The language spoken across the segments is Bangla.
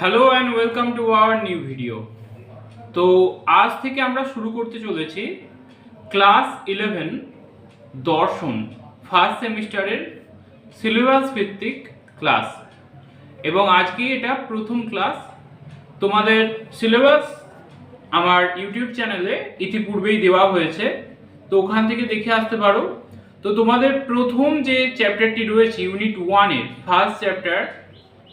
Hello and welcome to our new video তো আজ থেকে আমরা শুরু করতে চলেছি ক্লাস ইলেভেন দর্শন ফার্স্ট সেমিস্টারের সিলেবাস ভিত্তিক ক্লাস। এবং আজকে এটা প্রথম ক্লাস। তোমাদের সিলেবাস আমার ইউটিউব চ্যানেলে ইতিপূর্বেই দেওয়া হয়েছে। তো ওখান থেকে দেখে আসতে পারো। তো তোমাদের প্রথম যে চ্যাপ্টারটি রয়েছে ইউনিট ওয়ানের ফার্স্ট চ্যাপ্টার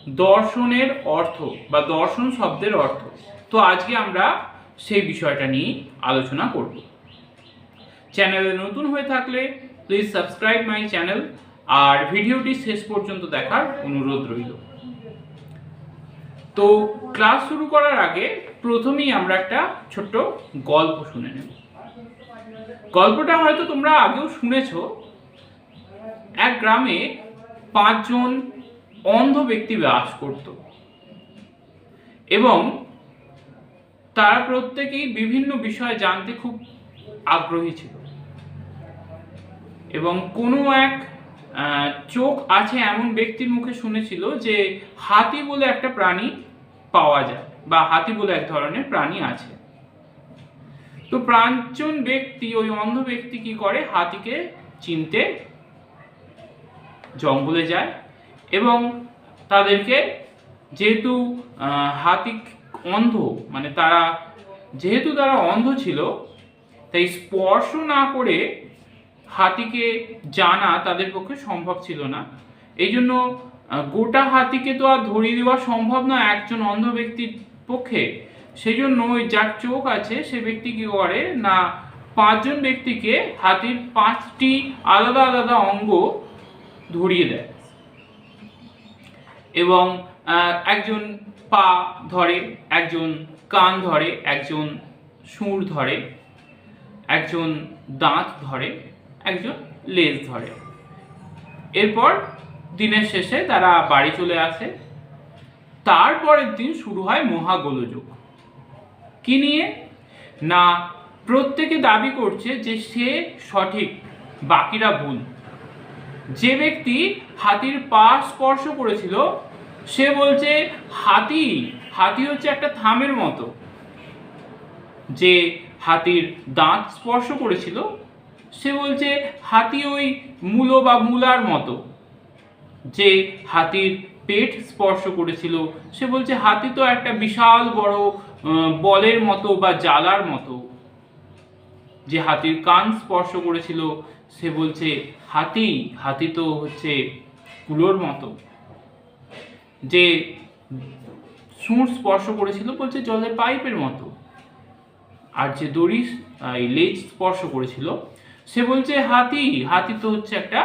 দর্শনের অর্থ বা দর্শন শব্দের অর্থ। তো আজকে আমরা সেই বিষয়টা নিয়ে আলোচনা করব। চ্যানেলে নতুন হয়ে থাকলে প্লিজ সাবস্ক্রাইব মাই চ্যানেল আর ভিডিওটি শেষ পর্যন্ত দেখার অনুরোধ রইল। তো ক্লাস শুরু করার আগে প্রথমেই আমরা একটা ছোট্ট গল্প শুনে নেব। গল্পটা হয়তো তোমরা আগেও শুনেছো। এক গ্রামে পাঁচজন অন্ধ ব্যক্তি বাস করত। এবং তারা প্রত্যেকেই বিভিন্ন বিষয়ে জানতে খুব আগ্রহী ছিল। এবং কোনো এক চোখ আছে এমন ব্যক্তির মুখে শুনেছিল যে হাতি বলে একটা প্রাণী পাওয়া যায় বা হাতি বলে এক ধরনের প্রাণী আছে। তো প্রাঞ্চন ব্যক্তি, ওই অন্ধ ব্যক্তি কি করে? হাতিকে চিনতে জঙ্গলে যায় এবং তাদেরকে যেহেতু আহ, হাতি অন্ধ মানে তারা যেহেতু তারা অন্ধ ছিল তাই স্পর্শ না করে হাতিকে জানা তাদের পক্ষে সম্ভব ছিল না। এই জন্য গোটা হাতিকে তো আর ধরিয়ে দেওয়া সম্ভব না একজন অন্ধ ব্যক্তির পক্ষে। সেই জন্য ওই যার চোখ আছে সে ব্যক্তি কি করে না পাঁচজন ব্যক্তিকে হাতির পাঁচটি আলাদা আলাদা অঙ্গ ধরিয়ে দেয়। এবং একজন পা ধরে, একজন কান ধরে, একজন সুর ধরে, একজন দাঁত ধরে, একজন লেজ ধরে। এরপর দিনের শেষে তারা বাড়ি চলে আসে। তারপরের দিন শুরু হয় মহাগোলযোগ। কি নিয়ে? না, প্রত্যেকে দাবি করছে যে সে সঠিক, বাকিরা ভুল। যে ব্যক্তি হাতির পা স্পর্শ করেছিল সে বলছে, হাতি হাতি হচ্ছে একটা থামের মতো। যে হাতির দাঁত স্পর্শ করেছিল, সে বলছে, হাতি ওই মূলো বা মূলার মতো। যে হাতির পেট স্পর্শ করেছিল, সে বলছে, হাতি তো একটা বিশাল বড় বলের মতো বা জ্বালার মতো। যে হাতির কান স্পর্শ করেছিল, সে বলছে, হাতি হাতি তো হচ্ছে কুলোর মতো। যে সুর স্পর্শ করেছিল বলছে জলের পাইপের মতো। আর যে দড়ি এই লেজ স্পর্শ করেছিল, সে বলছে হাতি হাতি তো হচ্ছে একটা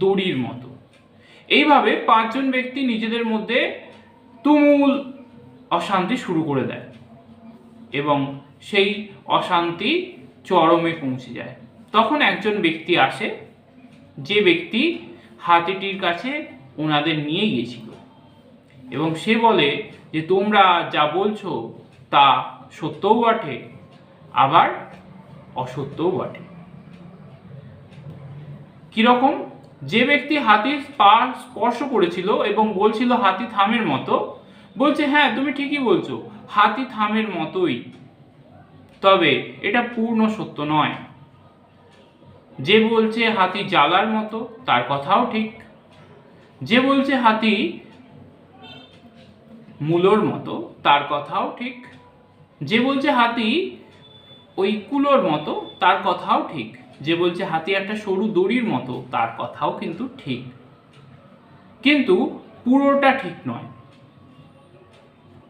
দড়ির মতো। এইভাবে পাঁচজন ব্যক্তি নিজেদের মধ্যে তুমুল অশান্তি শুরু করে দেয় এবং সেই অশান্তি চরমে পৌঁছে যায়। তখন একজন ব্যক্তি আসে, যে ব্যক্তি হাতিটির কাছে ওনাদের নিয়ে গিয়েছিল। এবং সে বলে যে, তোমরা যা বলছো তা সত্যও বটে, আবার অসত্যও বটে। কীরকম? যে ব্যক্তি হাতির পা স্পর্শ করেছিল এবং বলছিল, হাতি থামের মতো, বলছে হ্যাঁ তুমি ঠিকই বলছো, হাতি থামের মতোই, তবে এটা পূর্ণ সত্য নয়। যে বলছে হাতি জ্বালার মতো, তার কথাও ঠিক। যে বলছে হাতি মূলোর মতো, তার কথাও ঠিক। যে বলছে হাতি, ওই কুলোর মতো, তার কথাও ঠিক। যে বলছে হাতি একটা সরু দড়ির মতো, তার কথাও কিন্তু ঠিক। কিন্তু পুরোটা ঠিক নয়।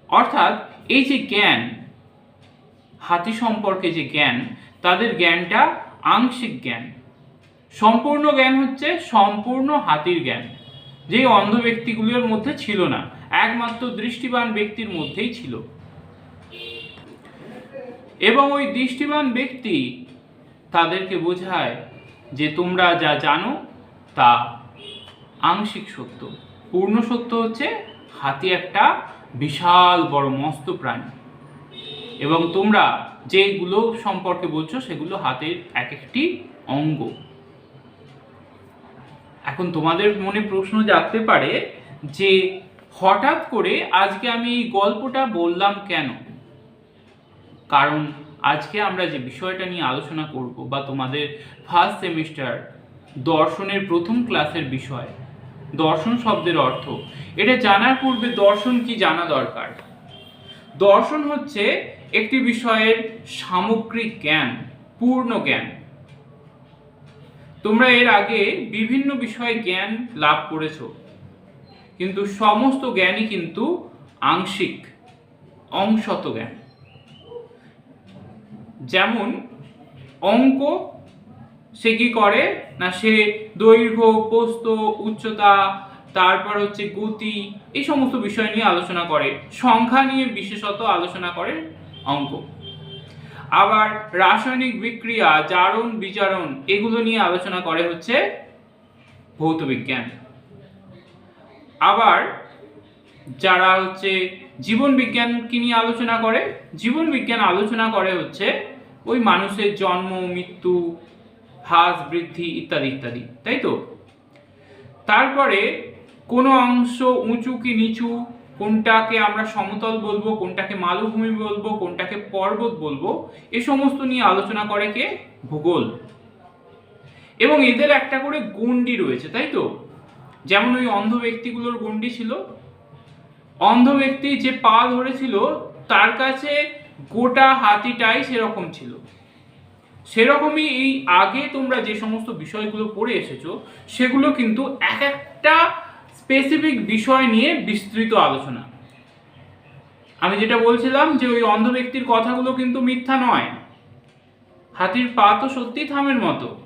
অর্থাৎ এই যে জ্ঞান, হাতি সম্পর্কে যে জ্ঞান, তাদের জ্ঞানটা আংশিক জ্ঞান। সম্পূর্ণ জ্ঞান হচ্ছে সম্পূর্ণ হাতির জ্ঞান। যে অন্ধ ব্যক্তিগুলোর মধ্যে ছিল না একমাত্র দৃষ্টিবান ব্যক্তির মধ্যেই ছিল। এবং ওই দৃষ্টিবান ব্যক্তি তাদেরকে বোঝায় যে তোমরা যা জানো তা আংশিক সত্য। পূর্ণ সত্য হচ্ছে হাতি একটা বিশাল, বড়, মস্ত প্রাণী। এবং তোমরা যেগুলো সম্পর্কে বলছো সেগুলো হাতের এক একটি অঙ্গ। এখন তোমাদের মনে প্রশ্ন জাগতে পারে যে হঠাৎ করে আজকে আমি এই গল্পটা বললাম কেন? কারণ আজকে আমরা যে বিষয়টা নিয়ে আলোচনা করব বা তোমাদের ফার্স্ট সেমিস্টার দর্শনের প্রথম ক্লাসের বিষয়, দর্শন শব্দের অর্থ, এটা জানার পূর্বে দর্শন কি জানা দরকার? দর্শন হচ্ছে একটি বিষয়ের সামগ্রিক জ্ঞান, পূর্ণ জ্ঞান। তোমরা এর আগে বিভিন্ন বিষয়ে জ্ঞান লাভ করেছ। কিন্তু সমস্ত জ্ঞানই কিন্তু আংশিক, অংশত জ্ঞান। যেমন, অঙ্ক সে কি করে? না, সে দৈর্ঘ্য, প্রস্থ, উচ্চতা, তারপর হচ্ছে গতি, এই সমস্ত বিষয় নিয়ে আলোচনা করে। সংখ্যা নিয়ে বিশেষত আলোচনা করে অঙ্ক। আবার রাসায়নিক বিক্রিয়া, জারণ বিচারণ এগুলো নিয়ে আলোচনা করে হচ্ছে ভৌত বিজ্ঞান। আবার যারা হচ্ছে জীবন বিজ্ঞানকে নিয়ে আলোচনা করে, জীবন বিজ্ঞান আলোচনা করে হচ্ছে ওই মানুষের জন্ম, মৃত্যু, হ্রাস, বৃদ্ধি ইত্যাদি ইত্যাদি, তাই তো? তারপরে কোনো অংশ উঁচু কি নিচু, কোনটাকে আমরা সমতল বলব, কোনটাকে মালভূমি বলব, কোনটাকে পর্বত বলব, এ সমস্ত নিয়ে আলোচনা করে কে? ভূগোল। এবং এদের একটা করে গণ্ডি রয়েছে, তাই তো? যেমন ওই অন্ধ ব্যক্তিগুলোর গণ্ডি ছিল, অন্ধ ব্যক্তি যে পা ধরেছিল, তার কাছে গোটা হাতিটাই সেরকম ছিল। সেরকমই এই আগে তোমরা যে সমস্ত বিষয়গুলো পড়ে এসেছ, সেগুলো কিন্তু এক একটা স্পেসিফিক বিষয় নিয়ে বিস্তৃত আলোচনা। আমি যেটা বলছিলাম যে ওই অন্ধ ব্যক্তির কথাগুলো কিন্তু মিথ্যা নয়। হাতির পা তো সত্যি থামের মতো।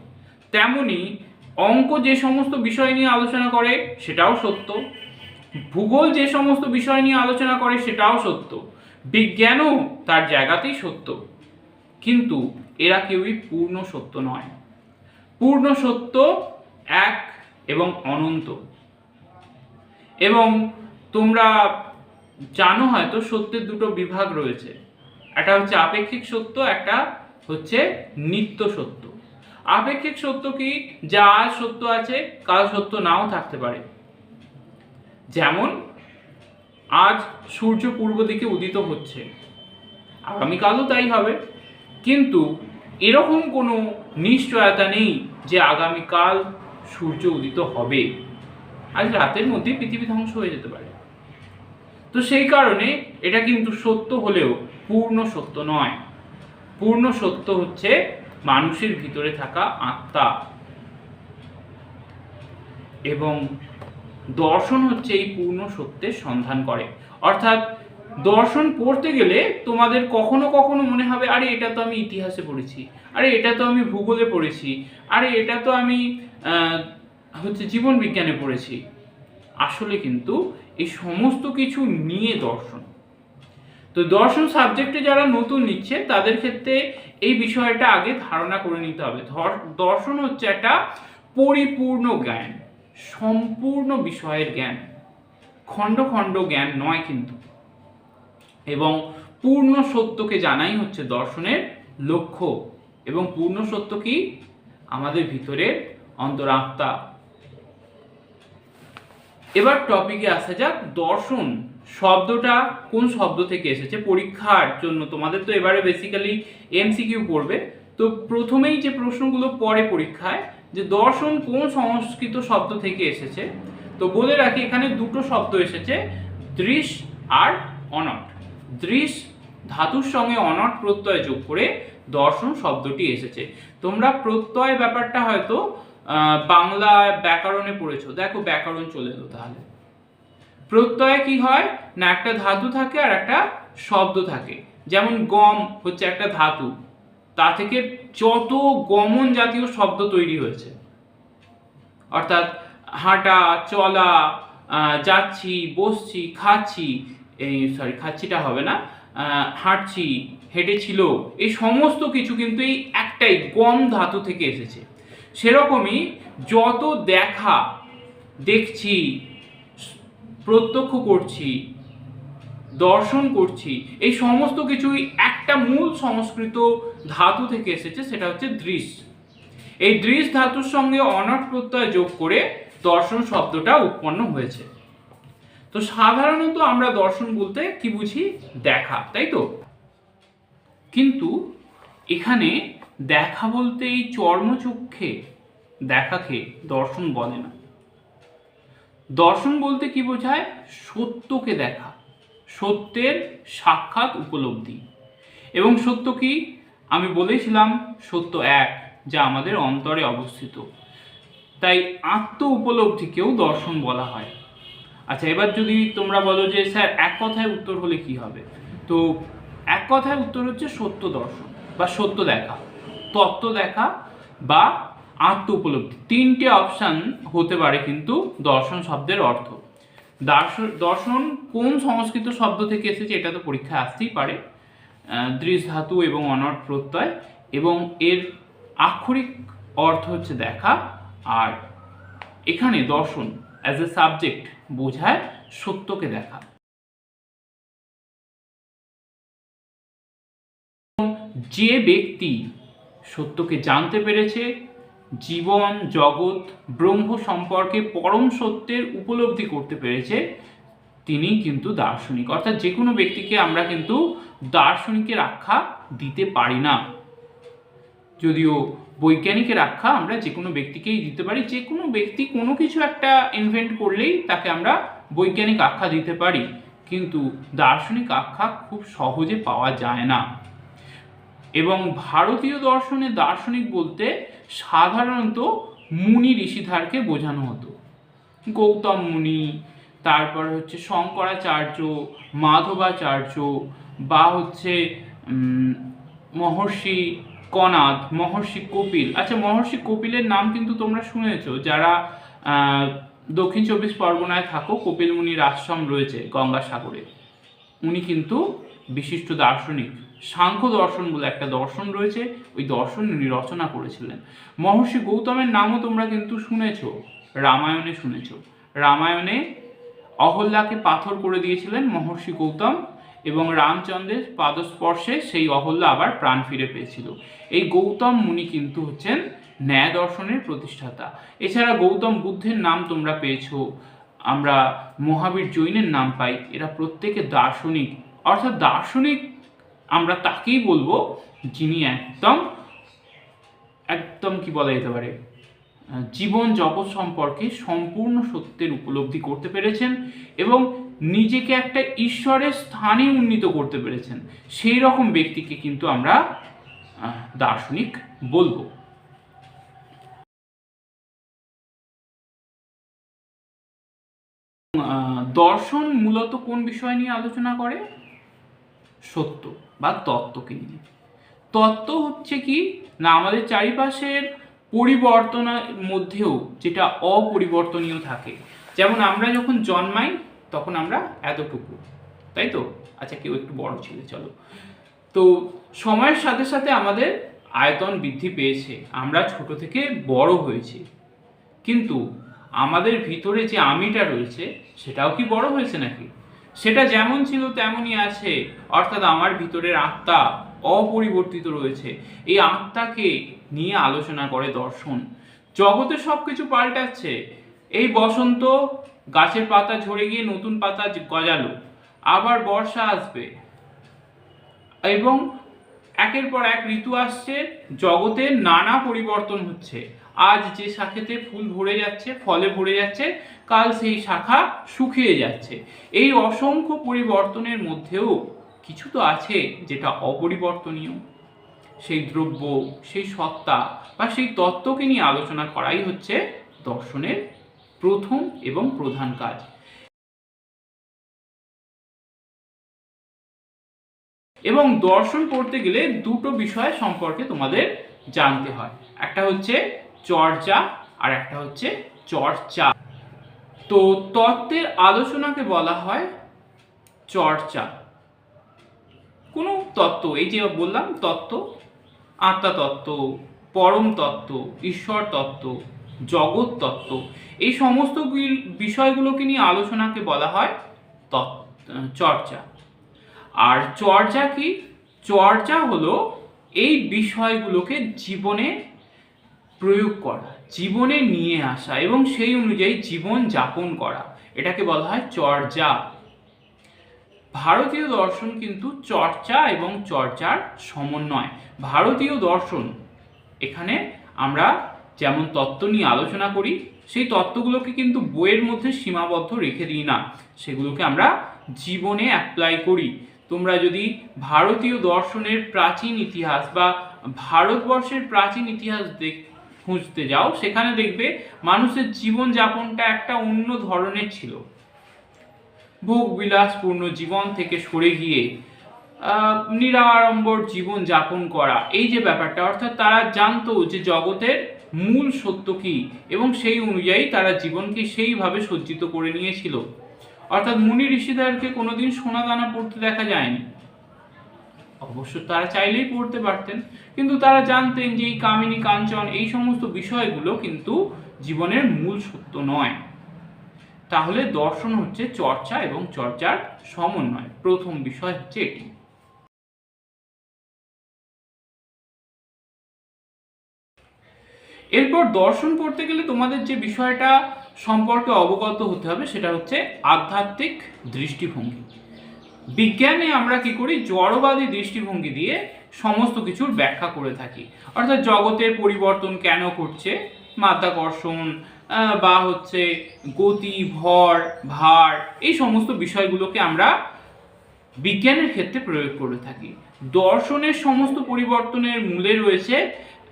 তেমনি অঙ্ক যে সমস্ত বিষয় নিয়ে আলোচনা করে, সেটাও সত্য। ভূগোল যে সমস্ত বিষয় নিয়ে আলোচনা করে, সেটাও সত্য। বিজ্ঞানও তার জায়গাতেই সত্য। কিন্তু এরা কেউই পূর্ণ সত্য নয়। পূর্ণ সত্য এক এবং অনন্ত। এবং তোমরা জানো হয়তো সত্যের দুটো বিভাগ রয়েছে। একটা হচ্ছে আপেক্ষিক সত্য, একটা হচ্ছে নিত্য সত্য। আপেক্ষিক সত্য কি? যা আজ সত্য আছে কাল সত্য নাও থাকতে পারে। যেমন, আজ সূর্য পূর্ব দিকে উদিত হচ্ছে। আগামীকালও তাই হবে। কিন্তু এরকম কোনো নিশ্চয়তা নেই যে আগামীকাল সূর্য উদিত হবে। আজ রাতের মধ্যে পৃথিবী ধ্বংস হয়ে যেতে পারে। তো সেই কারণে এটা কিন্তু সত্য হলেও পূর্ণ সত্য নয়। পূর্ণ সত্য হচ্ছে মানুষের ভিতরে থাকা আত্মা। এবং দর্শন হচ্ছে এই পূর্ণ সত্যের সন্ধান করে। অর্থাৎ দর্শন পড়তে গেলে তোমাদের কখনো কখনো মনে হবে, আরে, এটা তো আমি ইতিহাসে পড়েছি। আরে, এটা তো আমি ভূগোলে পড়েছি। আরে, এটা তো আমি হচ্ছে জীবন বিজ্ঞানে পড়েছি। আসলে কিন্তু এই সমস্ত কিছু নিয়ে দর্শন। তো দর্শন সাবজেক্টে যারা নতুন নিচ্ছে, তাদের ক্ষেত্রে এই বিষয়টা আগে ধারণা করে নিতে হবে। দর্শন হচ্ছে একটা পরিপূর্ণ জ্ঞান, সম্পূর্ণ বিষয়ের জ্ঞান, খণ্ড খণ্ড জ্ঞান নয় কিন্তু। এবং পূর্ণ সত্যকে জানাই হচ্ছে দর্শনের লক্ষ্য এবং পূর্ণ সত্য কি? আমাদের ভিতরের অন্তরাত্মা। এবার টপিকে আসা যাক, দর্শন শব্দটা কোন শব্দ থেকে এসেছে? পরীক্ষার জন্য। তোমাদের তো এবারে বেসিক্যালি এমসিকিউ পড়বে তো প্রথমেই যে প্রশ্নগুলো পড়ে পরীক্ষায়, যে দর্শন কোন সংস্কৃত শব্দ থেকে এসেছে? তো বলে রাখি, এখানে দুটো শব্দ এসেছে, দৃশ আর অনট। দৃশ ধাতুর সঙ্গে অনট প্রত্যয় যোগ করে দর্শন শব্দটি এসেছে। তোমরা প্রত্যয় ব্যাপারটা হয়তো বাংলা ব্যাকরণে পড়েছো। দেখো ব্যাকরণ চলে এলো তাহলে। প্রত্যয় কি হয়? না, একটা ধাতু থাকে আর একটা শব্দ থাকে। যেমন গম হচ্ছে একটা ধাতু। তা থেকে যত গমন জাতীয় শব্দ তৈরি হয়েছে। অর্থাৎ হাঁটা, চলা যাচ্ছি, বসছি, খাচ্ছি, এই সরি খাচ্ছিটা হবে না হাঁটছি, হেঁটেছিল, এই সমস্ত কিছু কিন্তু এই একটাই গম ধাতু থেকে এসেছে। সেরকমই যত দেখা, দেখছি প্রত্যক্ষ করছি, দর্শন করছি, এই সমস্ত কিছুই একটা মূল সংস্কৃত ধাতু থেকে এসেছে, সেটা হচ্ছে দৃশ। এই দৃশ ধাতুর সঙ্গে অনট প্রত্যয় যোগ করে দর্শন শব্দটা উৎপন্ন হয়েছে। তো সাধারণত আমরা দর্শন বলতে কি বুঝি? দেখা, তাই তো? কিন্তু এখানে দেখা বলতে এই চর্মচক্ষে দেখাকে দর্শন বলে না। দর্শন বলতে কি বোঝায়? সত্যকে দেখা। সত্যের সাক্ষাৎ উপলব্ধি। এবং সত্য কি? আমি বলেছিলাম, সত্য এক, যা আমাদের অন্তরে অবস্থিত। তাই আত্ম উপলব্ধিকেও দর্শন বলা হয়। আচ্ছা এবার যদি তোমরা বলো যে, স্যার, এক কথায় উত্তর হলে কি হবে? তো এক কথায় উত্তর হচ্ছে সত্য দর্শন বা সত্য দেখা। তত্ত্ব দেখা বা আত্ম উপলব্ধি। তিনটে অপশান হতে পারে কিন্তু দর্শন শব্দের অর্থ। দর্শন কোন সংস্কৃত শব্দ থেকে এসেছে এটা তো পরীক্ষায় আসতেই পারে। দৃশ ধাতু এবং অনট প্রত্যয় এবং এর আক্ষরিক অর্থ হচ্ছে দেখা। আর এখানে দর্শন অ্যাজ এ সাবজেক্ট বোঝায় সত্যকে দেখা। যে ব্যক্তি সত্যকে জানতে পেরেছে জীবন, জগৎ, ব্রহ্ম সম্পর্কে পরম সত্যের উপলব্ধি করতে পেরেছে তিনি কিন্তু দার্শনিক। অর্থাৎ যে কোনো ব্যক্তিকে আমরা কিন্তু দার্শনিকের আখ্যা দিতে পারি না। যদিও বৈজ্ঞানিকের আখ্যা আমরা যে কোনো ব্যক্তিকেই দিতে পারি, যে কোনো ব্যক্তি কোনো কিছু একটা ইনভেন্ট করলেই তাকে আমরা বৈজ্ঞানিক আখ্যা দিতে পারি। কিন্তু দার্শনিক আখ্যা খুব সহজে পাওয়া যায় না। এবং ভারতীয় দর্শনে দার্শনিক বলতে সাধারণত মুনি ঋষিধারকে বোঝানো হতো। গৌতম মুনি, তারপর হচ্ছে শঙ্করাচার্য, মাধবাচার্য বা হচ্ছে মহর্ষি কনাদ, মহর্ষি কপিল। আচ্ছা মহর্ষি কপিলের নাম কিন্তু তোমরা শুনেছো। যারা দক্ষিণ চব্বিশ পরগনায় থাকো, কপিল মুনির আশ্রম রয়েছে গঙ্গাসাগরে। উনি কিন্তু বিশিষ্ট দার্শনিক। সাংখ্য দর্শন বলে একটা দর্শন রয়েছে, ওই দর্শন রচনা করেছিলেন। মহর্ষি গৌতমের নামও তোমরা কিন্তু শুনেছো, রামায়ণে শুনেছো। রামায়ণে অহল্যাকে পাথর করে দিয়েছিলেন মহর্ষি গৌতম এবং রামচন্দ্রের পাদস্পর্শে সেই অহল্যা আবার প্রাণ ফিরে পেয়েছিল। এই গৌতম মুনি কিন্তু হচ্ছেন ন্যায় দর্শনের প্রতিষ্ঠাতা। এছাড়া গৌতম বুদ্ধের নাম তোমরা পেয়েছ, আমরা মহাবীর জৈনের নাম পাই, এরা প্রত্যেকে দার্শনিক। অর্থাৎ দার্শনিক আমরা তাকেই বলব যিনি একদম একদম কি বলা যেতে পারে, জীবন জগৎ সম্পর্কে সম্পূর্ণ সত্যের উপলব্ধি করতে পেরেছেন এবং নিজেকে একটা ঈশ্বরের স্থানে উন্নীত করতে পেরেছেন। সেই রকম ব্যক্তিকে কিন্তু আমরা দার্শনিক বলব। দর্শন মূলত কোন বিষয় নিয়ে আলোচনা করে? সত্য বা তত্ত্বকে নিয়ে। তত্ত্ব হচ্ছে কি? না, আমাদের চারিপাশের পরিবর্তনের মধ্যেও যেটা অপরিবর্তনীয় থাকে। যেমন আমরা যখন জন্মাই, তখন আমরা এতটুকু। তাই তো? আচ্ছা কেউ একটু বড় ছেলে, চলো। তো সময়ের সাথে সাথে আমাদের আয়তন বৃদ্ধি পেয়েছে। আমরা ছোট থেকে বড় হয়েছি। কিন্তু আমাদের ভিতরে যে আমিটা রয়েছে, সেটাও কি বড় হয়েছে নাকি? সেটা যেমন ছিল তেমনই আছে। অর্থাৎ আমার ভিতরের আত্মা অপরিবর্তিত রয়েছে। এই আত্মাকে নিয়ে আলোচনা করে দর্শন। জগতে সব কিছু পাল্টাচ্ছে। এই বসন্ত গাছের পাতা ঝরে গিয়ে নতুন পাতা গজালো। আবার বর্ষা আসবে। এবং একের পর এক ঋতু আসছে। জগতে নানা পরিবর্তন হচ্ছে। আজ যে শাখাতে ফুল ভরে যাচ্ছে, ফলে ভরে যাচ্ছে, কাল সেই শাখা শুকিয়ে যাচ্ছে। এই অসংখ্য পরিবর্তনের মধ্যেও কিছু তো আছে যেটা অপরিবর্তনীয়। সেই দ্রব্য, সেই সত্তা বা সেই তত্ত্বকে নিয়ে আলোচনা করাই হচ্ছে দর্শনের প্রথম এবং প্রধান কাজ। এবং দর্শন পড়তে গেলে দুটো বিষয় সম্পর্কে তোমাদের জানতে হয়। একটা হচ্ছে চর্চা আর একটা হচ্ছে চর্চা। তো তত্ত্বের আলোচনাকে বলা হয় চর্চা। কোনো তত্ত্ব, এই যে বললাম তত্ত্ব, আত্মা তত্ত্ব, পরম তত্ত্ব, ঈশ্বর তত্ত্ব, জগৎ তত্ত্ব, এই সমস্ত বিষয়গুলোকে নিয়ে আলোচনাকে বলা হয় চর্চা। আর চর্চা কি? চর্চা হলো এই বিষয়গুলোকে জীবনে প্রয়োগ করা, জীবনে নিয়ে আসা এবং সেই অনুযায়ী জীবন যাপন করা। এটাকে বলা হয় চর্যা। ভারতীয় দর্শন কিন্তু চর্চা এবং চর্চার সমন্বয়। ভারতীয় দর্শন, এখানে আমরা যেমন তত্ত্ব নিয়ে আলোচনা করি, সেই তত্ত্বগুলোকে কিন্তু বইয়ের মধ্যে সীমাবদ্ধ রেখে দিই না। সেগুলোকে আমরা জীবনে অ্যাপ্লাই করি। তোমরা যদি ভারতীয় দর্শনের প্রাচীন ইতিহাস বা ভারতবর্ষের প্রাচীন ইতিহাস দেখ খুঁজতে যাও, সেখানে দেখবে মানুষের জীবনযাপনটা একটা অন্য ধরনের ছিল। ভোগ বিলাসপূর্ণ জীবন থেকে সরে গিয়ে নিরাড়ম্বর জীবন যাপন করা, এই যে ব্যাপারটা, অর্থাৎ তারা জানতো যে জগতের মূল সত্য কি এবং সেই অনুযায়ী তারা জীবনকে সেইভাবে সজ্জিত করে নিয়েছিল। অর্থাৎ মুনি ঋষিদেরকে কোনোদিন সোনা দানা পড়তে দেখা যায়নি। অবশ্য তারা চাইলেই পড়তে পারতেন, কিন্তু তারা জানতেন যে এই কামিনী কাঞ্চন এই সমস্ত বিষয়গুলো কিন্তু জীবনের মূল সত্য নয়। তাহলে দর্শন হচ্ছে চর্চা এবং চর্চার সমন্বয়। প্রথম বিষয় হচ্ছে এটি। এরপর দর্শন পড়তে গেলে তোমাদের যে বিষয়টা সম্পর্কে অবগত হতে হবে সেটা হচ্ছে আধ্যাত্মিক দৃষ্টিভঙ্গি। বিজ্ঞানে আমরা কি করি? জড়বাদী দৃষ্টিভঙ্গি দিয়ে সমস্ত কিছুর ব্যাখ্যা করে থাকি। অর্থাৎ জগতের পরিবর্তন কেন করছে মাধ্যাকর্ষণ বা হচ্ছে গতি, ভর, ভার, এই সমস্ত বিষয়গুলোকে আমরা বিজ্ঞানের ক্ষেত্রে প্রয়োগ করে থাকি। দর্শনের সমস্ত পরিবর্তনের মূলে রয়েছে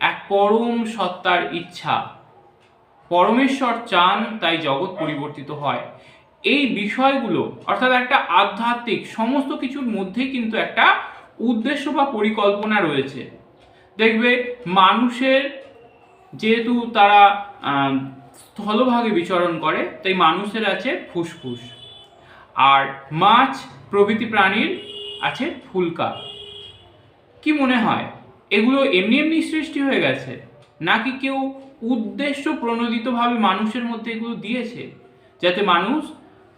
এক পরম সত্তার ইচ্ছা। পরমেশ্বর চান তাই জগৎ পরিবর্তিত হয়। এই বিষয়গুলো, অর্থাৎ একটা আধ্যাত্মিক, সমস্ত কিছুর মধ্যেই কিন্তু একটা উদ্দেশ্য বা পরিকল্পনা রয়েছে। দেখবে মানুষের যেহেতু তারা স্থলভাগে বিচরণ করে, তাই মানুষের আছে ফুসফুস। আর মাছ প্রভৃতি প্রাণীর আছে ফুলকা। কি মনে হয়? এগুলো এমনি এমনি সৃষ্টি হয়ে গেছে? নাকি কেউ উদ্দেশ্য প্রণোদিতভাবে মানুষের মধ্যে এগুলো দিয়েছে? যাতে মানুষ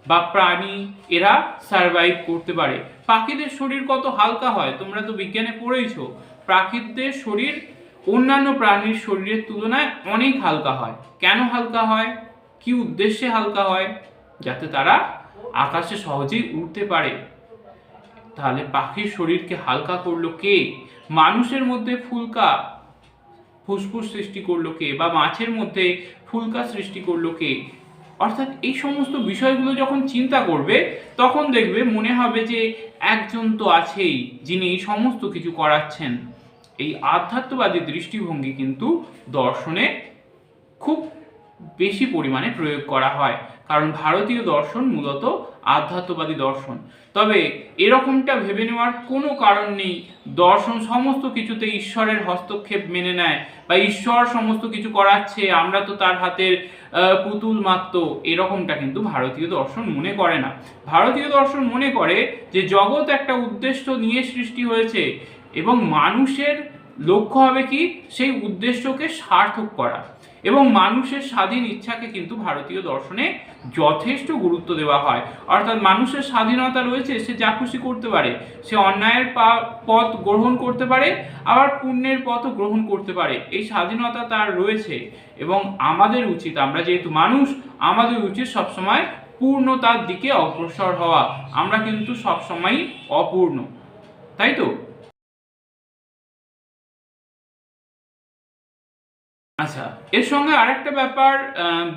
বা প্রাণী এরা সার্ভাইভ করতে পারে। পাখিদের শরীর কত হালকা হয়, তোমরা তো বিজ্ঞানে পড়েইছো। পাখিদের শরীর অন্যান্য প্রাণীর শরীরের তুলনায় অনেক হালকা হয়। কেন হালকা হয়? কি উদ্দেশ্যে হালকা হয়? যাতে তারা আকাশে সহজেই উড়তে পারে। তাহলে পাখির শরীরকে হালকা করল কে? মানুষের মধ্যে ফুলকা ফুসফুস সৃষ্টি করল কে? বা মাছের মধ্যে ফুলকা সৃষ্টি করল কে? অর্থাৎ এই সমস্ত বিষয়গুলো যখন চিন্তা করবে, তখন দেখবে মনে হবে যে একজন তো আছেই যিনি এই সমস্ত কিছু করাচ্ছেন। এই আধ্যাত্মবাদী দৃষ্টিভঙ্গি কিন্তু দর্শনে খুব বেশি পরিমাণে প্রয়োগ করা হয়। কারণ ভারতীয় দর্শন মূলত আধ্যাত্মবাদী দর্শন। তবে এরকমটা ভেবে নেওয়ার কোনো কারণ নেই। দর্শন সমস্ত কিছুতে ঈশ্বরের হস্তক্ষেপ মেনে নেয় বা ঈশ্বর সমস্ত কিছু করাচ্ছে, আমরা তো তার হাতের পুতুল মাত্র। এরকমটা কিন্তু ভারতীয় দর্শন মনে করে না। ভারতীয় দর্শন মনে করে যে জগৎ একটা উদ্দেশ্য নিয়ে সৃষ্টি হয়েছে এবং মানুষের লক্ষ্য হবে কি? সেই উদ্দেশ্যকে সার্থক করা। এবং মানুষের স্বাধীন ইচ্ছাকে কিন্তু ভারতীয় দর্শনে যথেষ্ট গুরুত্ব দেওয়া হয়। অর্থাৎ মানুষের স্বাধীনতা রয়েছে, সে যা খুশি করতে পারে। সে অন্যায়ের পথ গ্রহণ করতে পারে, আবার পুণ্যের পথও গ্রহণ করতে পারে। এই স্বাধীনতা তার রয়েছে এবং আমাদের উচিত, আমরা যেহেতু মানুষ, আমাদের উচিত সবসময় পূর্ণতার দিকে অগ্রসর হওয়া। আমরা কিন্তু সবসময়ই অপূর্ণ। তাই তো? আচ্ছা এর সঙ্গে আরেকটা ব্যাপার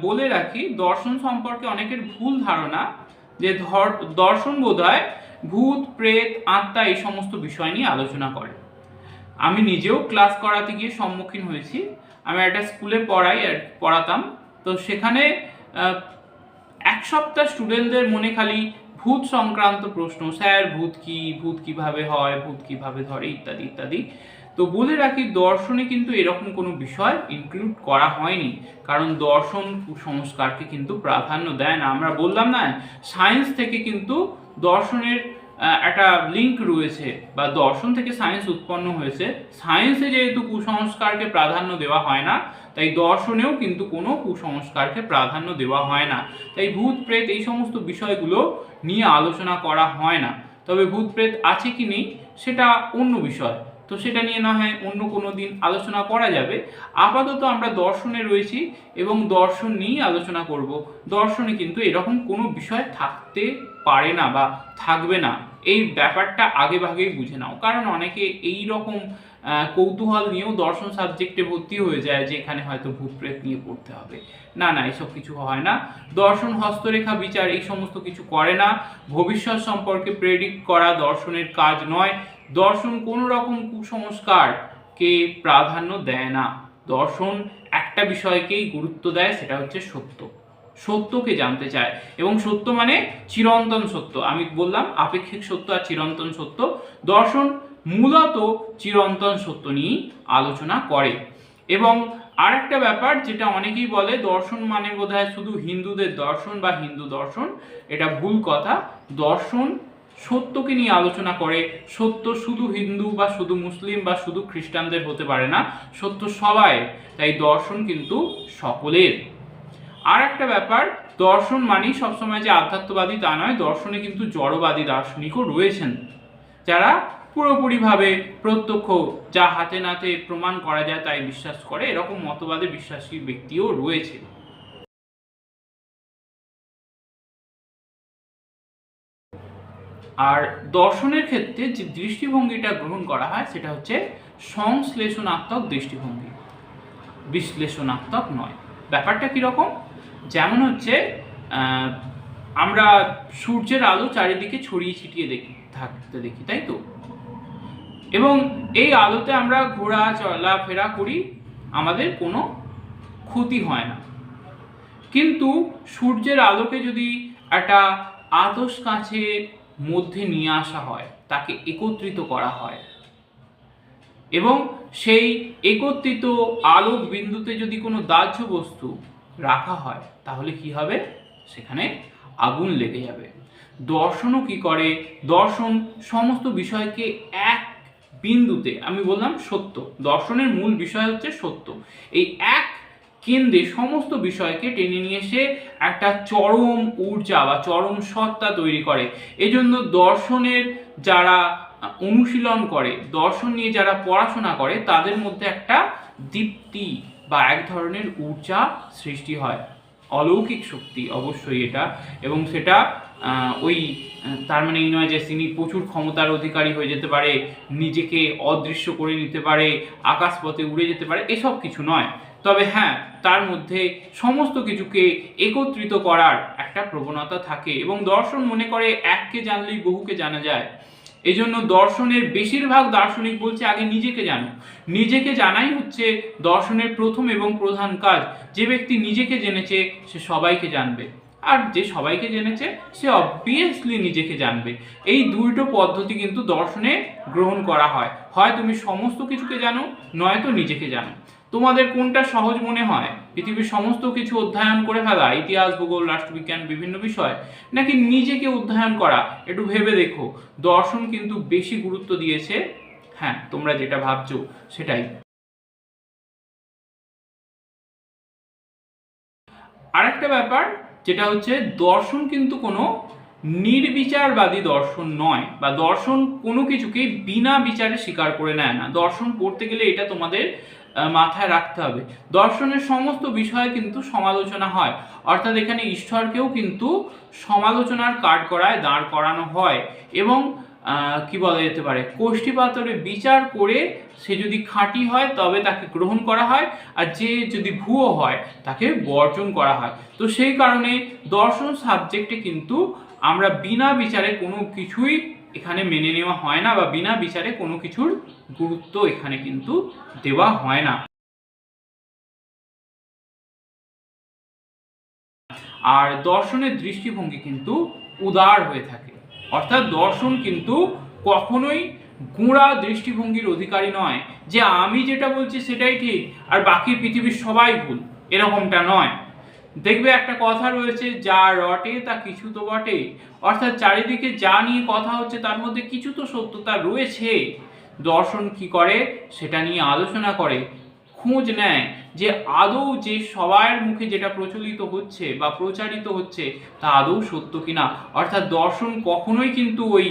বলে রাখি, দর্শন সম্পর্কে অনেকের ভুল ধারণা, যে ধর, দর্শন বোধহয় ভূত, প্রেত, আত্মা এই সমস্ত বিষয় নিয়ে আলোচনা করে। আমি নিজেও ক্লাস করাতে গিয়ে সম্মুখীন হয়েছি। আমি একটা স্কুলে পড়াই, আর পড়াতাম। তো সেখানে এক সপ্তাহ স্টুডেন্টদের মনে খালি ভূত সংক্রান্ত প্রশ্ন, স্যার, ভূত কি? ভূত কীভাবে হয়? ভূত কীভাবে ধরে? ইত্যাদি ইত্যাদি। তো বলে রাখি, দর্শনে কিন্তু এরকম কোনো বিষয় ইনক্লুড করা হয়নি। কারণ দর্শন কুসংস্কারকে কিন্তু প্রাধান্য দেয় না। আমরা বললাম না সায়েন্স থেকে কিন্তু দর্শনের একটা লিঙ্ক রয়েছে বা দর্শন থেকে সায়েন্স উৎপন্ন হয়েছে। সায়েন্সে যেহেতু কুসংস্কারকে প্রাধান্য দেওয়া হয় না, তাই দর্শনেও কিন্তু কোনো কুসংস্কারকে প্রাধান্য দেওয়া হয় না। তাই ভূত প্রেত এই সমস্ত বিষয়গুলো নিয়ে আলোচনা করা হয় না। তবে ভূত প্রেত আছে কি নেই, সেটা অন্য বিষয়। তো সেটা নিয়ে না হয় অন্য কোনো দিন আলোচনা করা যাবে। আপাতত আমরা দর্শনে রয়েছি এবং দর্শন নিয়েই আলোচনা করব। দর্শনে কিন্তু এরকম কোনো বিষয় থাকতে পারে না বা থাকবে না। এই ব্যাপারটা আগে ভাগেই বুঝে নাও। কারণ অনেকে এই রকম কৌতূহল নিয়েও দর্শন সাবজেক্টে ভর্তি হয়ে যায় যে এখানে হয়তো ভূত প্রেত নিয়ে পড়তে হবে। না না, এসব কিছু হয় না। দর্শন হস্তরেখা বিচার এই সমস্ত কিছু করে না। ভবিষ্যৎ সম্পর্কে প্রেডিক্ট করা দর্শনের কাজ নয়। দর্শন কোনো রকম কুসংস্কারকে প্রাধান্য দেয় না। দর্শন একটা বিষয়কেই গুরুত্ব দেয়, সেটা হচ্ছে সত্য। সত্যকে জানতে চায়। এবং সত্য মানে চিরন্তন সত্য। আমি বললাম, আপেক্ষিক সত্য আর চিরন্তন সত্য। দর্শন মূলত চিরন্তন সত্য নিয়েই আলোচনা করে। এবং আরেকটা ব্যাপার, যেটা অনেকেই বলে, দর্শন মানে বোধহয় শুধু হিন্দুদের দর্শন বা হিন্দু দর্শন, এটা ভুল কথা। দর্শন সত্যকে নিয়ে আলোচনা করে, সত্য শুধু হিন্দু বা শুধু মুসলিম বা শুধু খ্রিস্টানদের হতে পারে না, সত্য সবাই, তাই দর্শন কিন্তু সকলের। আর একটা ব্যাপার, দর্শন মানেই সবসময় যে আধ্যাত্মবাদী তা নয়, দর্শনে কিন্তু জড়বাদী দার্শনিকও রয়েছেন। যারা পুরোপুরিভাবে প্রত্যক্ষ, যা হাতে নাতে প্রমাণ করা যায় তাই বিশ্বাস করে, এরকম মতবাদে বিশ্বাসী ব্যক্তিও রয়েছে। আর দর্শনের ক্ষেত্রে যে দৃষ্টিভঙ্গিটা গ্রহণ করা হয়, সেটা হচ্ছে সংশ্লেষণাত্মক দৃষ্টিভঙ্গি। বিশ্লেষণাত্মক নয়। ব্যাপারটা কীরকম? যেমন হচ্ছে আমরা সূর্যের আলো চারিদিকে ছড়িয়ে ছিটিয়ে দেখি, থাকতে দেখি, তাই তো? এবং এই আলোতে আমরা ঘোরা চলাফেরা করি, আমাদের কোনো ক্ষতি হয় না। কিন্তু সূর্যের আলোকে যদি একটা আতস কাছের মধ্যে নিয়ে আসা হয়, তাকে একত্রিত করা হয়। এবং সেই একত্রিত আলোক বিন্দুতে যদি কোনো দাহ্য বস্তু রাখা হয়, তাহলে কি হবে? সেখানে আগুন লেগে যাবে। দর্শনও কি করে? দর্শন সমস্ত বিষয়কে এক বিন্দুতে, আমি বললাম সত্য। দর্শনের মূল বিষয় হচ্ছে সত্য। এই এক কেন্দ্রে সমস্ত বিষয়কে টেনে নিয়ে এসে একটা চরম ঊর্জা বা চরম সত্তা তৈরি করে। এজন্য দর্শনের যারা অনুশীলন করে, দর্শন নিয়ে যারা পড়াশোনা করে, তাদের মধ্যে একটা দীপ্তি বা এক ধরনের ঊর্জা সৃষ্টি হয়। অলৌকিক শক্তি অবশ্যই এটা। এবং সেটা ওই তার মানে এই নয় যে তিনি প্রচুর ক্ষমতার অধিকারী হয়ে যেতে পারে, নিজেকে অদৃশ্য করে নিতে পারে, আকাশপথে উড়ে যেতে পারে, এসব কিছু নয়। তবে হ্যাঁ তার মধ্যে সমস্ত কিছুকে একত্রিত করার একটা প্রবণতা থাকে এবং দর্শন মনে করে এককে জানলেই বহুকে জানা যায়। এজন্য দর্শনের বেশিরভাগ দার্শনিক বলছে আগে নিজেকে জানো। নিজেকে জানাই হচ্ছে দর্শনের প্রথম এবং প্রধান কাজ। যে ব্যক্তি নিজেকে জেনেছে, সে সবাইকে জানবে। আর যে সবাইকে জেনেছে, সে অবভিয়াসলি নিজেকে জানবে। এই দুটো পদ্ধতি কিন্তু দর্শনে গ্রহণ করা হয়। হয় তুমি সমস্ত কিছুকে জানো, নয়তো নিজেকে জানো। তোমাদের কোনটা সহজ মনে হয়? পৃথিবীর সমস্ত কিছু অধ্যয়ন করে ফেলা, ইতিহাস, ভূগোল, রাষ্ট্রবিজ্ঞান, বিভিন্ন বিষয়, নাকি নিজেকে অধ্যয়ন করা? একটু ভেবে দেখো। দর্শন কিন্তু বেশি গুরুত্ব দিয়েছে। হ্যাঁ তোমরা যেটা ভাবছ, সেটাই। আরেকটা ব্যাপার যেটা হচ্ছে দর্শন কিন্তু কোনো নির্বিচারবাদী দর্শন নয় বা দর্শন কোনো কিছুকে বিনা বিচারে স্বীকার করে নেয় না। দর্শন করতে গেলে এটা তোমাদের মাথায় রাখতে হবে। দর্শনের সমস্ত বিষয়ে কিন্তু সমালোচনা হয়। অর্থাৎ এখানে ঈশ্বরকেও কিন্তু সমালোচনার কাঠ করায় দাঁড় করানো হয় এবং কি বলা যেতে পারে? কোষ্ঠীপাতরে বিচার করে সে যদি খাঁটি হয়, তবে তাকে গ্রহণ করা হয়, আর যে যদি ভুয়ো হয়, তাকে বর্জন করা হয়। তো সেই কারণে দর্শন সাবজেক্টে কিন্তু আমরা বিনা বিচারে কোনো কিছুই এখানে মেনে নেওয়া হয় না, বা বিনা বিচারে কোনো কিছুর গুরুত্ব এখানে কিন্তু দেওয়া হয় না। আর দর্শনের দৃষ্টিভঙ্গি কিন্তু উদার হয়ে থাকে। অর্থাৎ দর্শন কিন্তু কখনোই গুঁড়া দৃষ্টিভঙ্গির অধিকারী নয়। যে আমি যেটা বলছি সেটাই ঠিক, আর বাকি পৃথিবীর সবাই ভুল, এরকমটা নয়। দেখবে একটা কথা রয়েছে, যা রটে তা কিছু তো বটে। অর্থাৎ চারিদিকে যা নিয়ে কথা হচ্ছে, তার মধ্যে কিছু তো সত্যতা রয়েছে। দর্শন কি করে? সেটা নিয়ে আলোচনা করে, খোঁজ নেয়। যে আদৌ যে সবার মুখে যেটা প্রচলিত হচ্ছে বা প্রচারিত হচ্ছে তা আদৌ সত্য কিনা? অর্থাৎ দর্শন কখনোই কিন্তু ওই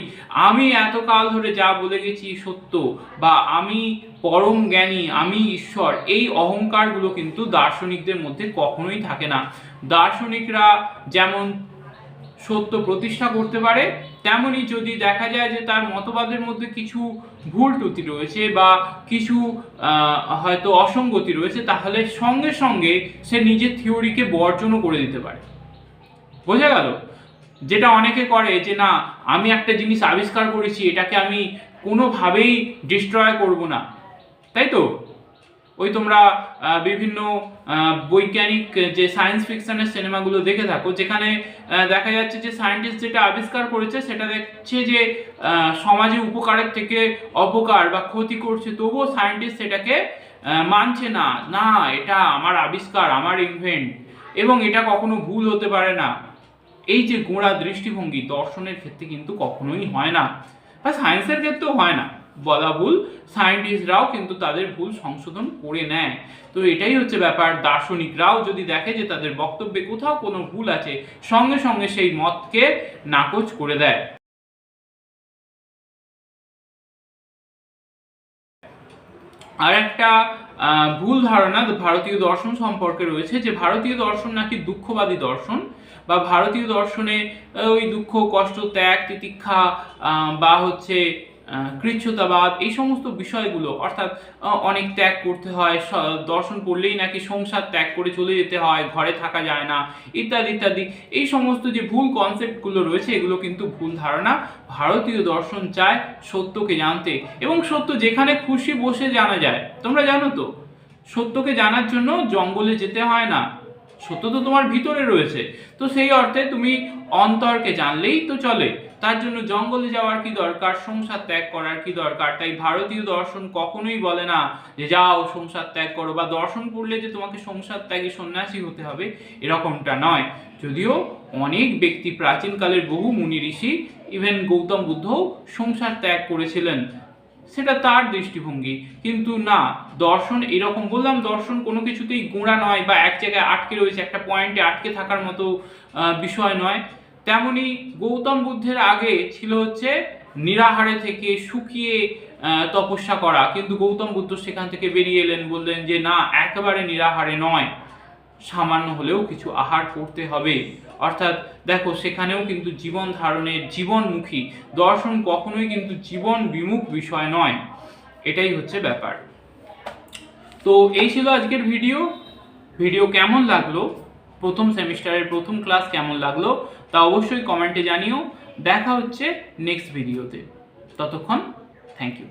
আমি এতকাল ধরে যা বলে গেছি সত্য বা আমি পরম জ্ঞানী, আমি ঈশ্বর, এই অহংকারগুলো কিন্তু দার্শনিকদের মধ্যে কখনোই থাকে না। দার্শনিকরা যেমন সত্য প্রতিষ্ঠা করতে পারে তেমনি যদি দেখা যায় যে তার মতবাদের মধ্যে কিছু ভুল ত্রুটি রয়েছে বা কিছু হয়তো অসঙ্গতি রয়েছে, তাহলে সঙ্গে সঙ্গে সে নিজের থিওরিকে বর্জনও করে দিতে পারে। বোঝা গেল? যেটা অনেকে করে যে, না, আমি একটা জিনিস আবিষ্কার করেছি, এটাকে আমি কোনোভাবেই ডিস্ট্রয় করব না। তাই তো? ওই তোমরা বিভিন্ন বৈজ্ঞানিক যে সায়েন্স ফিকশনের সিনেমাগুলো দেখে থাকো, যেখানে দেখা যাচ্ছে যে সায়েন্টিস্ট যেটা আবিষ্কার করেছে, সেটা দেখছে যে সমাজে উপকারের থেকে অপকার বা ক্ষতি করছে, তবুও সায়েন্টিস্ট সেটাকে মানছে না না, এটা আমার আবিষ্কার, আমার ইনভেন্ট এবং এটা কখনো ভুল হতে পারে না। এই যে গোড়া দৃষ্টিভঙ্গি দর্শনের ক্ষেত্রে কিন্তু কখনোই হয় না বা সায়েন্সের ক্ষেত্রেও হয় না। বলা ভুল সায়েন্টিস্টরাও কিন্তু তাদের ভুল সংশোধন করে নেয়। তো এটাই হচ্ছে ব্যাপার। দার্শনিকরাও যদি দেখে যে তাদের বক্তব্যে কোথাও কোনো ভুল আছে, সঙ্গে সঙ্গে সেই মতকে নাকচ করে দেয়। আর একটা ভুল ধারণা ভারতীয় দর্শন সম্পর্কে রয়েছে যে ভারতীয় দর্শন নাকি দুঃখবাদী দর্শন বা ভারতীয় দর্শনে ওই দুঃখ, কষ্ট, ত্যাগ, তিতিক্ষা বা হচ্ছে কৃচ্ছতাবাদ, এই সমস্ত বিষয়গুলো, অর্থাৎ অনেক ত্যাগ করতে হয় দর্শন করলেই নাকি সংসার ত্যাগ করে চলে যেতে হয়, ঘরে থাকা যায় না, ইত্যাদি ইত্যাদি। এই সমস্ত যে ভুল কনসেপ্টগুলো রয়েছে, এগুলো কিন্তু ভুল ধারণা। ভারতীয় দর্শন চায় সত্যকে জানতে। এবং সত্য যেখানে খুশি বসে জানা যায়। তোমরা জানো তো, সত্যকে জানার জন্য জঙ্গলে যেতে হয় না। সত্য তো তোমার ভিতরে রয়েছে। তো সেই অর্থে তুমি অন্তরকে জানলেই তো চলে। তার জন্য জঙ্গলে যাওয়ার কি দরকার? সংসার ত্যাগ করার কি দরকার? তাই ভারতীয় দর্শন কখনোই বলে না যে, যাও, সংসার ত্যাগ করো। বা দর্শন পড়লে যে তোমাকে সংসার ত্যাগী সন্ন্যাসী হতে হবে, এরকমটা নয়। যদিও অনেক ব্যক্তি প্রাচীনকালের বহু মুনি ঋষি ইভেন গৌতম বুদ্ধও সংসার ত্যাগ করেছিলেন। সেটা তার দৃষ্টিভঙ্গি। কিন্তু না, দর্শন এরকম বললাম, দর্শন কোনো কিছুতেই গোঁড়া নয় বা এক জায়গায় আটকে রয়েছে, একটা পয়েন্টে আটকে থাকার মতো বিষয় নয়। তেমনি গৌতম বুদ্ধের আগে ছিল হচ্ছে নিরাহারে থেকে শুকিয়ে তপস্যা করা। কিন্তু গৌতম বুদ্ধ সেখান থেকে বেরিয়ে এলেন, বললেন যে, না, একেবারে নিরাহারে নয়। সামান্য হলেও কিছু আহার করতে হবে। অর্থাৎ দেখো, সেখানেও কিন্তু জীবন ধারণের জীবনমুখী। দর্শন কখনোই কিন্তু জীবন বিমুখ বিষয় নয়। এটাই হচ্ছে ব্যাপার। তো এই ছিল আজকের ভিডিও। ভিডিও কেমন লাগল? প্রথম সেমিস্টারের প্রথম ক্লাস কেমন লাগল? তা অবশ্যই কমেন্টে জানিও। দেখা হচ্ছে নেক্সট ভিডিওতে ততক্ষণ থ্যাংক ইউ